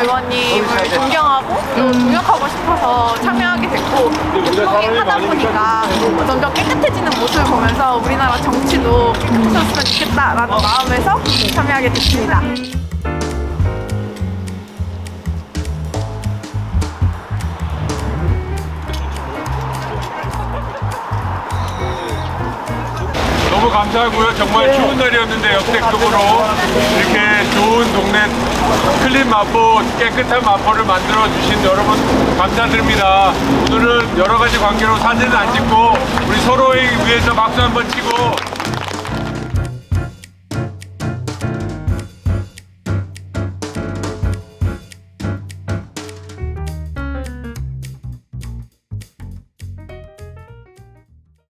대표님을 존경하고 또 동역하고 싶어서 참여하게 됐고 운동이 하다 보니까 점점 깨끗해지는 모습을 보면서 우리나라 정치도 깨끗해졌으면 좋겠다라는 마음에서 참여하게 됐습니다. 너무 감사하고요. 정말 좋은 날이었는데 역대급으로 이렇게 좋은 동네 클린 마포, 깨끗한 마포를 만들어 주신 여러분 감사드립니다. 오늘은 여러 가지 관계로 사진은 안 찍고 우리 서로에 위해서 박수 한번 치고